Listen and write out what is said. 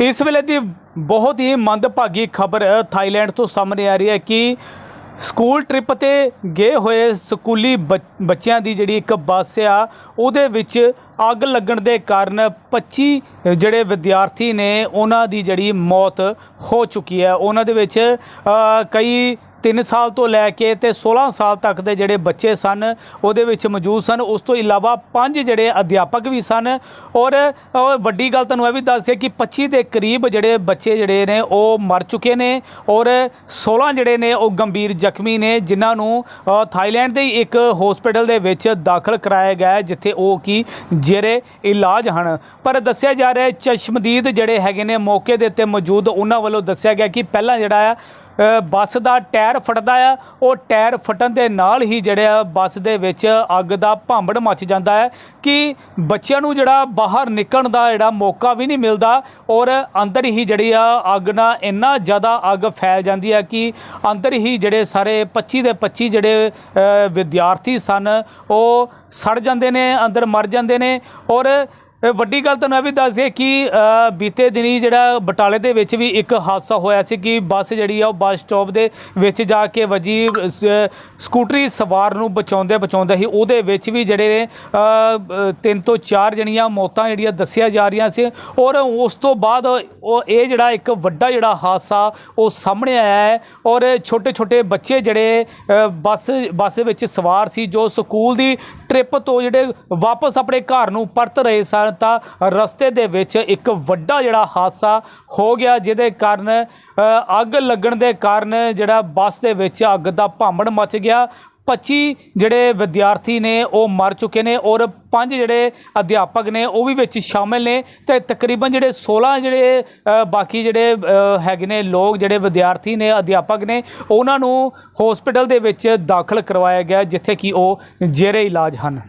ਇਸ ਵੇਲੇ ਦੀ ਬਹੁਤ ਹੀ ਮੰਦਭਾਗੀ ਖਬਰ ਥਾਈਲੈਂਡ ਤੋਂ ਸਾਹਮਣੇ ਆ ਰਹੀ ਹੈ ਕਿ ਸਕੂਲ ਟ੍ਰਿਪ ਤੇ ਗਏ ਹੋਏ ਸਕੂਲੀ ਬੱਚ- ਬੱਚਿਆਂ ਦੀ ਜਿਹੜੀ ਇੱਕ ਬੱਸ ਆ, ਉਹਦੇ ਵਿੱਚ ਅੱਗ ਲੱਗਣ ਦੇ ਕਾਰਨ 25 ਜਿਹੜੇ ਵਿਦਿਆਰਥੀ ਨੇ, ਉਹਨਾਂ ਦੀ ਜਿਹੜੀ ਮੌਤ ਹੋ ਚੁੱਕੀ ਹੈ। ਉਹਨਾਂ ਦੇ ਵਿੱਚ ਕਈ 3 ਸਾਲ ਤੋਂ ਲੈ ਕੇ ਤੇ 16 ਸਾਲ ਤੱਕ ਦੇ ਜਿਹੜੇ ਬੱਚੇ ਸਨ, ਉਹਦੇ ਵਿੱਚ ਮੌਜੂਦ ਸਨ। ਉਸ ਤੋਂ ਇਲਾਵਾ ਪੰਜ ਜਿਹੜੇ ਅਧਿਆਪਕ ਵੀ ਸਨ। ਔਰ ਵੱਡੀ ਗੱਲ ਤੁਹਾਨੂੰ ਇਹ ਵੀ ਦੱਸ ਦਿਆਂ ਕਿ 25 ਦੇ ਕਰੀਬ ਜਿਹੜੇ ਬੱਚੇ ਜਿਹੜੇ ਨੇ, ਉਹ ਮਰ ਚੁੱਕੇ ਨੇ। ਔਰ 16 ਜਿਹੜੇ ਨੇ, ਉਹ ਗੰਭੀਰ ਜ਼ਖਮੀ ਨੇ, ਜਿਨ੍ਹਾਂ ਨੂੰ ਥਾਈਲੈਂਡ ਦੇ ਇੱਕ ਹਸਪੀਟਲ ਦੇ ਵਿੱਚ ਦਾਖਲ ਕਰਾਇਆ ਗਿਆ ਜਿੱਥੇ ਉਹ ਕੀ ਜੇਰੇ ਇਲਾਜ ਹਨ। ਪਰ ਦੱਸਿਆ ਜਾ ਰਿਹਾ ਹੈ, ਚਸ਼ਮਦੀਦ ਜਿਹੜੇ ਹੈਗੇ ਨੇ, ਮੌਕੇ ਦੇ ਉੱਤੇ ਮੌਜੂਦ, ਉਹਨਾਂ ਵੱਲੋਂ ਦੱਸਿਆ ਗਿਆ ਕਿ ਪਹਿਲਾਂ ਜਿਹੜਾ ਆ ਬੱਸ ਦਾ ਟਾਇਰ ਫਟਦਾ ਆ। ਉਹ ਟਾਇਰ ਫਟਣ ਦੇ ਨਾਲ ਹੀ ਜਿਹੜਾ ਬੱਸ ਦੇ ਵਿੱਚ ਅੱਗ ਦਾ ਭਾਂਬੜ ਮੱਚ ਜਾਂਦਾ ਹੈ ਕਿ ਬੱਚਿਆਂ ਨੂੰ ਜਿਹੜਾ ਬਾਹਰ ਨਿਕਲਣ ਦਾ ਜਿਹੜਾ ਮੌਕਾ ਵੀ ਨਹੀਂ ਮਿਲਦਾ ਔਰ ਅੰਦਰ ਹੀ ਜਿਹੜੀ ਆ, ਅੱਗ ਨਾਲ ਇੰਨਾ ਜ਼ਿਆਦਾ ਅੱਗ ਫੈਲ ਜਾਂਦੀ ਹੈ ਕਿ ਅੰਦਰ ਹੀ ਜਿਹੜੇ ਸਾਰੇ 25 ਦੇ 25 ਜਿਹੜੇ ਵਿਦਿਆਰਥੀ ਸਨ, ਉਹ ਸੜ ਜਾਂਦੇ ਨੇ, ਅੰਦਰ ਮਰ ਜਾਂਦੇ ਨੇ ਔਰ ਵੱਡੀ ਗੱਲ ਤੁਹਾਨੂੰ ਇਹ ਵੀ ਦੱਸ ਦਈਏ ਕਿ ਬੀਤੇ ਦਿਨੀ ਜਿਹੜਾ ਬਟਾਲੇ ਦੇ ਵਿੱਚ ਵੀ ਇੱਕ ਹਾਦਸਾ ਹੋਇਆ ਸੀ ਕਿ ਬੱਸ ਜਿਹੜੀ ਆ ਉਹ ਬੱਸ ਸਟਾਪ ਦੇ ਵਿੱਚ ਜਾ ਕੇ ਵਜੀ ਸਕੂਟਰੀ ਸਵਾਰ ਨੂੰ ਬਚਾਉਂਦੇ ਬਚਾਉਂਦੇ ਹੀ ਉਹਦੇ ਵਿੱਚ ਵੀ ਜਿਹੜੇ ਨੇ ਤਿੰਨ ਤੋਂ ਚਾਰ ਜਣੀਆਂ ਮੌਤਾਂ ਜਿਹੜੀਆਂ ਦੱਸੀਆਂ ਜਾ ਰਹੀਆਂ ਸੀ ਔਰ ਉਸ ਤੋਂ ਬਾਅਦ ਉਹ ਇਹ ਜਿਹੜਾ ਇੱਕ ਵੱਡਾ ਜਿਹੜਾ ਹਾਦਸਾ ਉਹ ਸਾਹਮਣੇ ਆਇਆ ਹੈ ਔਰ ਛੋਟੇ ਛੋਟੇ ਬੱਚੇ ਜਿਹੜੇ ਬੱਸ ਬੱਸ ਵਿੱਚ ਸਵਾਰ ਸੀ ਜੋ ਸਕੂਲ ਦੀ ਟ੍ਰਿਪ ਤੋਂ ਜਿਹੜੇ ਵਾਪਸ ਆਪਣੇ ਘਰ ਨੂੰ ਪਰਤ ਰਹੇ ਸਨ ਤਾਂ ਰਸਤੇ ਦੇ ਵਿੱਚ ਇੱਕ ਵੱਡਾ ਜਿਹੜਾ ਹਾਦਸਾ ਹੋ ਗਿਆ, ਜਿਹਦੇ ਕਾਰਨ ਅੱਗ ਲੱਗਣ ਦੇ ਕਾਰਨ ਜਿਹੜਾ ਬੱਸ ਦੇ ਵਿੱਚ ਅੱਗ ਦਾ ਭਾਂਬੜ ਮਚ ਗਿਆ। 25 ਜਿਹੜੇ ਵਿਦਿਆਰਥੀ ਨੇ ਉਹ ਮਰ ਚੁੱਕੇ ਨੇ ਔਰ ਪੰਜ ਜਿਹੜੇ ਅਧਿਆਪਕ ਨੇ ਉਹ ਵੀ ਵਿੱਚ ਸ਼ਾਮਿਲ ਨੇ ਤੇ ਤਕਰੀਬਨ ਜਿਹੜੇ 16 ਜਿਹੜੇ ਬਾਕੀ ਜਿਹੜੇ ਹੈਗੇ ਨੇ ਲੋਕ ਜਿਹੜੇ ਵਿਦਿਆਰਥੀ ਨੇ, ਅਧਿਆਪਕ ਨੇ, ਉਹਨਾਂ ਨੂੰ ਹਸਪੀਟਲ ਦੇ ਵਿੱਚ ਦਾਖਲ ਕਰਵਾਇਆ ਗਿਆ, ਜਿੱਥੇ ਕਿ ਉਹ ਜੇਰੇ ਇਲਾਜ ਹਨ।